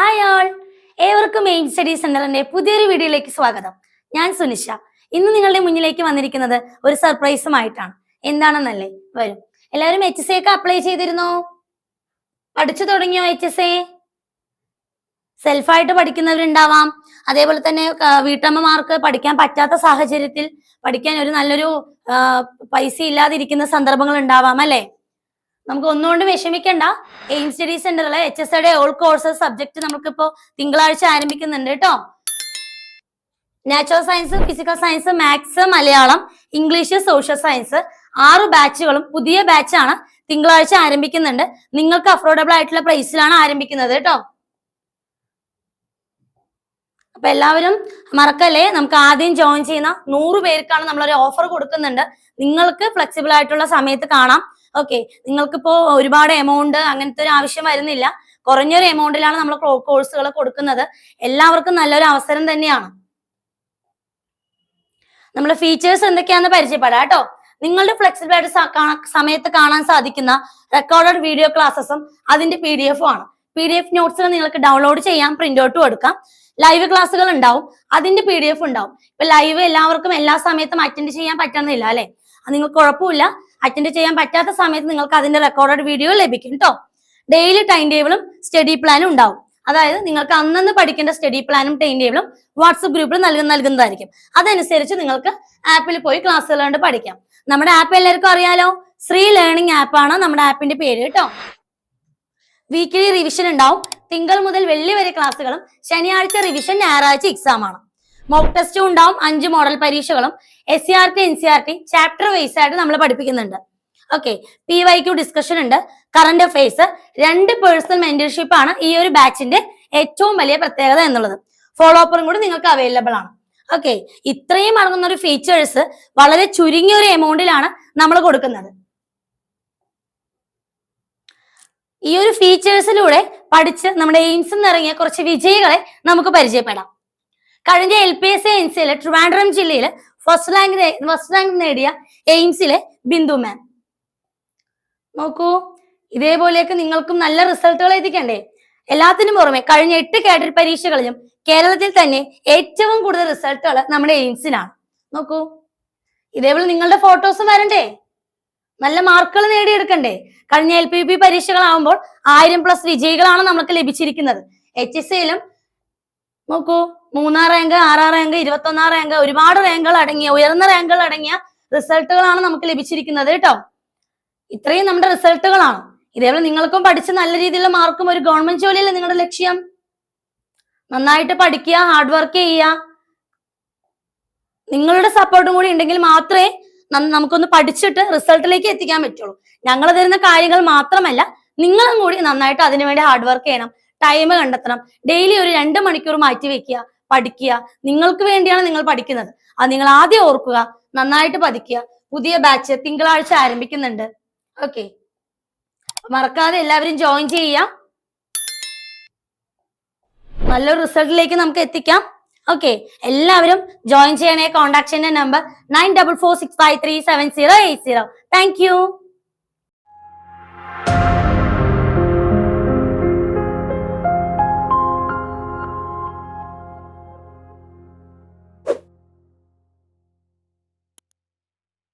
Hi all ഏവർക്കും Aim study സെന്ററിന്റെ പുതിയൊരു വീഡിയോയിലേക്ക് സ്വാഗതം. ഞാൻ സുനിഷ. ഇന്ന് നിങ്ങളുടെ മുന്നിലേക്ക് വന്നിരിക്കുന്നത് ഒരു സർപ്രൈസുമായിട്ടാണ് എന്താണെന്നല്ലേ? വരും. എല്ലാവരും എച്ച് എസ് ഒക്കെ അപ്ലൈ ചെയ്തിരുന്നോ? പഠിച്ചു തുടങ്ങിയോ എച്ച് എസ് എ സെൽഫായിട്ട് പഠിക്കുന്നവരുണ്ടാവാം. അതേപോലെ തന്നെ വീട്ടമ്മമാർക്ക് പഠിക്കാൻ പറ്റാത്ത സാഹചര്യത്തിൽ പഠിക്കാൻ ഒരു നല്ലൊരു പൈസ ഇല്ലാതിരിക്കുന്ന സന്ദർഭങ്ങൾ ഉണ്ടാവാം അല്ലേ? നമുക്ക് ഒന്നുകൊണ്ട് വിഷമിക്കണ്ട. എയിം സ്റ്റഡി സെന്ററിലെ എച്ച് എസ് ഐയുടെ ഓൾ കോഴ്സസ് സബ്ജക്ട് നമുക്കിപ്പോ തിങ്കളാഴ്ച ആരംഭിക്കുന്നുണ്ട് കേട്ടോ natural science physical science maths Malayalam English social science ആറ് ബാച്ചുകളും പുതിയ ബാച്ചാണ് തിങ്കളാഴ്ച ആരംഭിക്കുന്നുണ്ട്. നിങ്ങൾക്ക് അഫോർഡബിൾ ആയിട്ടുള്ള പ്രൈസിലാണ് ആരംഭിക്കുന്നത് കേട്ടോ അപ്പൊ എല്ലാവരും മറക്കല്ലേ? നമുക്ക് ആദ്യം ജോയിൻ ചെയ്യുന്ന നൂറ് പേർക്കാണ് നമ്മളൊരു ഓഫർ കൊടുക്കുന്നുണ്ട്. നിങ്ങൾക്ക് ഫ്ലെക്സിബിൾ ആയിട്ടുള്ള സമയത്ത് കാണാം. ഓക്കെ നിങ്ങൾക്കിപ്പോ ഒരുപാട് എമൗണ്ട് അങ്ങനത്തെ ഒരു ആവശ്യം വരുന്നില്ല. കുറഞ്ഞൊരു എമൗണ്ടിലാണ് നമ്മൾ കോഴ്സുകൾ കൊടുക്കുന്നത്. എല്ലാവർക്കും നല്ലൊരു അവസരം തന്നെയാണ്. നമ്മളെ ഫീച്ചേഴ്സ് എന്തൊക്കെയാണെന്ന് പരിചയപ്പെടാം കേട്ടോ. നിങ്ങളുടെ ഫ്ലെക്സിബിൾ ആയിട്ട് സമയത്ത് കാണാൻ സാധിക്കുന്ന റെക്കോർഡഡ് വീഡിയോ ക്ലാസ്സസും അതിന്റെ പി ഡി എഫും ആണ്. പി ഡി എഫ് നോട്ട്സുകൾ നിങ്ങൾക്ക് ഡൗൺലോഡ് ചെയ്യാം പ്രിന്റ് ഔട്ടും എടുക്കാം. ലൈവ് ക്ലാസ്സുകൾ ഉണ്ടാവും അതിന്റെ പി ഡി എഫ് ഉണ്ടാവും. ഇപ്പൊ ലൈവ് എല്ലാവർക്കും എല്ലാ സമയത്തും അറ്റൻഡ് ചെയ്യാൻ പറ്റുന്നില്ല അല്ലെ? നിങ്ങൾക്ക് കുഴപ്പമില്ല. അറ്റൻഡ് ചെയ്യാൻ പറ്റാത്ത സമയത്ത് നിങ്ങൾക്ക് അതിന്റെ റെക്കോർഡഡ് വീഡിയോ ലഭിക്കും കേട്ടോ ഡെയിലി ടൈം ടേബിളും സ്റ്റഡി പ്ലാനും ഉണ്ടാവും. അതായത് നിങ്ങൾക്ക് അന്നന്ന് പഠിക്കേണ്ട സ്റ്റഡി പ്ലാനും ടൈം ടേബിളും വാട്സപ്പ് ഗ്രൂപ്പിൽ നൽകുന്ന നൽകുന്നതായിരിക്കും. അതനുസരിച്ച് നിങ്ങൾക്ക് ആപ്പിൽ പോയി ക്ലാസ്സുകൾ കണ്ട് പഠിക്കാം. നമ്മുടെ ആപ്പ് എല്ലാവർക്കും അറിയാലോ? ശ്രീ ലേണിംഗ് ആപ്പാണ് നമ്മുടെ ആപ്പിന്റെ പേര് കേട്ടോ വീക്കിലി റിവിഷൻ ഉണ്ടാവും. തിങ്കൾ മുതൽ വെള്ളി വരെ ക്ലാസ്സുകളും ശനിയാഴ്ച റിവിഷൻ ഞായറാഴ്ച എക്സാം ആണ്. മോക്ക് ടെസ്റ്റും ഉണ്ടാവും. അഞ്ച് മോഡൽ പരീക്ഷകളും. S C R T N C R T chapter wise ആയിട്ട് നമ്മൾ പഠിപ്പിക്കുന്നുണ്ട്. Okay P Y Q discussion ഉണ്ട്. കറണ്ട് അഫയേഴ്സ് രണ്ട് പേഴ്സണൽ മെന്റർഷിപ്പ് ആണ് ഈ ഒരു ബാച്ചിന്റെ ഏറ്റവും വലിയ പ്രത്യേകത എന്നുള്ളത്. ഫോളോ അപ്പറും കൂടി നിങ്ങൾക്ക് അവൈലബിൾ ആണ്. ഓക്കെ ഇത്രയും അടങ്ങുന്ന ഒരു ഫീച്ചേഴ്സ് വളരെ ചുരുങ്ങിയ ഒരു എമൗണ്ടിലാണ് നമ്മൾ കൊടുക്കുന്നത്. ഈ ഒരു ഫീച്ചേഴ്സിലൂടെ പഠിച്ച് നമ്മുടെ എയിംസ് നിന്ന് ഇറങ്ങിയ കുറച്ച് വിജയികളെ നമുക്ക് പരിചയപ്പെടാം. കഴിഞ്ഞ എൽ പി എസ് എയിംസിലെ ട്രിവാൻഡ്രം ജില്ലയിലെ ഫസ്റ്റ് റാങ്ക് ഫസ്റ്റ് റാങ്ക് നേടിയ എയിംസിലെ ബിന്ദു മാം നോക്കൂ ഇതേപോലെയൊക്കെ നിങ്ങൾക്കും നല്ല റിസൾട്ടുകൾ എത്തിക്കണ്ടേ? എല്ലാത്തിനും പുറമെ കഴിഞ്ഞ എട്ട് കാറ്റഡ് പരീക്ഷകളിലും കേരളത്തിൽ തന്നെ ഏറ്റവും കൂടുതൽ റിസൾട്ടുകൾ നമ്മുടെ എയിംസിനാണ് നോക്കൂ ഇതേപോലെ നിങ്ങളുടെ ഫോട്ടോസും വരണ്ടേ? നല്ല മാർക്കുകൾ നേടിയെടുക്കണ്ടേ? കഴിഞ്ഞ എൽ പി പി പരീക്ഷകളാവുമ്പോൾ ആയിരം പ്ലസ് വിജയികളാണ് നമ്മൾക്ക് ലഭിച്ചിരിക്കുന്നത്. എച്ച് എസ് സിയിലും നോക്കൂ. മൂന്നാം റാങ്ക് ആറാം റാങ്ക് ഇരുപത്തൊന്നാം റാങ്ക് ഒരുപാട് റാങ്കുകൾ അടങ്ങിയ ഉയർന്ന റാങ്കുകൾ അടങ്ങിയ റിസൾട്ടുകളാണ് നമുക്ക് ലഭിച്ചിരിക്കുന്നത് കേട്ടോ. ഇത്രയും നമ്മുടെ റിസൾട്ടുകളാണ്. ഇതേപോലെ നിങ്ങൾക്കും പഠിച്ച് നല്ല രീതിയിലുള്ള മാർക്കും ഒരു ഗവൺമെന്റ് ജോലിയല്ലേ നിങ്ങളുടെ ലക്ഷ്യം? നന്നായിട്ട് പഠിക്കുക ഹാർഡ് വർക്ക് ചെയ്യുക. നിങ്ങളുടെ സപ്പോർട്ടും കൂടി ഉണ്ടെങ്കിൽ മാത്രമേ നമുക്കൊന്ന് പഠിച്ചിട്ട് റിസൾട്ടിലേക്ക് എത്തിക്കാൻ പറ്റുള്ളൂ. ഞങ്ങൾ തരുന്ന കാര്യങ്ങൾ മാത്രമല്ല നിങ്ങളും കൂടി നന്നായിട്ട് അതിനുവേണ്ടി ഹാർഡ് വർക്ക് ചെയ്യണം. ടൈം കണ്ടെത്തണം. ഡെയിലി ഒരു രണ്ട് മണിക്കൂർ മാറ്റി വെക്കുക പഠിക്കുക. നിങ്ങൾക്ക് വേണ്ടിയാണ് നിങ്ങൾ പഠിക്കുന്നത്. അത് നിങ്ങൾ ആദ്യം ഓർക്കുക നന്നായിട്ട് പഠിക്കുക പുതിയ ബാച്ച് തിങ്കളാഴ്ച ആരംഭിക്കുന്നുണ്ട്. ഓക്കെ മറക്കാതെ എല്ലാവരും ജോയിൻ ചെയ്യുക. നല്ലൊരു റിസൾട്ടിലേക്ക് നമുക്ക് എത്തിക്കാം. ഓക്കെ എല്ലാവരും ജോയിൻ ചെയ്യണേ കോൺടാക്ട് ചെയ്യുന്ന number nine double four six five three seven zero eight zero thank you